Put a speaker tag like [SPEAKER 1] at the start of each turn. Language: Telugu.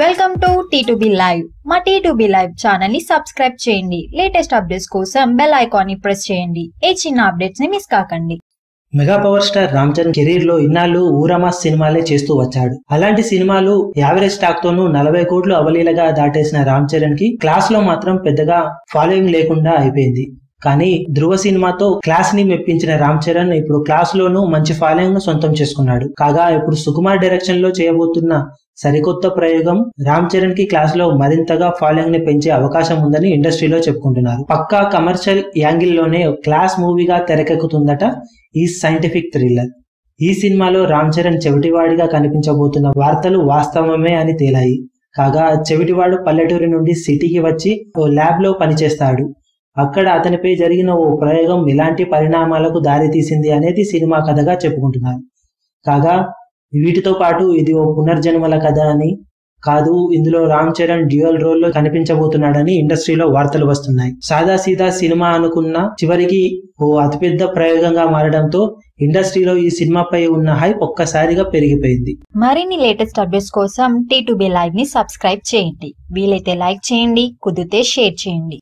[SPEAKER 1] వెల్కమ్ టు టీ లైవ్ మా టీ లైవ్ ఛానల్ని సబ్స్క్రైబ్ చేయండి. లేటెస్ట్ అప్డేట్స్ కోసం బెల్ ఐకాన్ని ప్రెస్ చేయండి. ఏ చిన్న అప్డేట్స్ని మిస్ కాకండి.
[SPEAKER 2] Mega power star Ram Charan కెరీర్లో ఇన్నాళ్ళు ఊరమాస్ సినిమాలే చేస్తూ వచ్చాడు. అలాంటి సినిమాలు యావరేజ్ స్టాక్ తోనూ నలభై కోట్లు అవలీలగా దాటేసిన రామ్ చరణ్కి క్లాస్లో మాత్రం పెద్దగా ఫాలోయింగ్ లేకుండా అయిపోయింది. కానీ ధ్రువ సినిమాతో క్లాస్ని మెప్పించిన రామ్ చరణ్ ఇప్పుడు క్లాస్ లోనూ మంచి ఫాలోయింగ్ను సొంతం చేసుకున్నాడు. కాగా ఇప్పుడు సుకుమార్ డైరెక్షన్లో చేయబోతున్న సరికొత్త ప్రయోగం. రామ్ చరణ్కి క్లాస్లో మరింతగా ఫాలోయింగ్ని పెంచే అవకాశం ఉందని ఇండస్ట్రీలో చెప్పుకుంటున్నారు. పక్కా కమర్షియల్ యాంగిల్లోనే క్లాస్ మూవీగా తెరకెక్కుతుందట ఈ సైంటిఫిక్ థ్రిల్లర్ ఈ సినిమాలో రామ్ చరణ్ చెవిటివాడిగా కనిపించబోతున్న వార్తలు వాస్తవమే అని తేలాయి. కాగా చెవిటివాడు పల్లెటూరి నుండి సిటీకి వచ్చి ఓ ల్యాబ్లో పనిచేస్తాడు. అక్కడ అతనిపై జరిగిన ఓ ప్రయోగం ఎలాంటి పరిణామాలకు దారితీసింది అనేది సినిమా కథగా చెప్పుకుంటున్నారు. కాగా వీటితో పాటు ఇది ఓ పునర్జన్మల కథ అని కాదు ఇందులో రామ్ చరణ్ డ్యూయల్ రోల్లో కనిపించబోతున్నాడని ఇండస్ట్రీలో వార్తలు వస్తున్నాయి. సాదా సీదా సినిమా అనుకున్న చివరికి ఓ అతిపెద్ద ప్రయోగంగా మారడంతో ఇండస్ట్రీలో ఈ సినిమాపై ఉన్న హైప్ ఒక్కసారిగా పెరిగిపోయింది.
[SPEAKER 1] మరిన్ని లేటెస్ట్ అప్డేట్స్ కోసం టీ లైవ్ని సబ్స్క్రైబ్ చేయండి. వీలైతే లైక్ చేయండి కుదిరితే షేర్ చేయండి.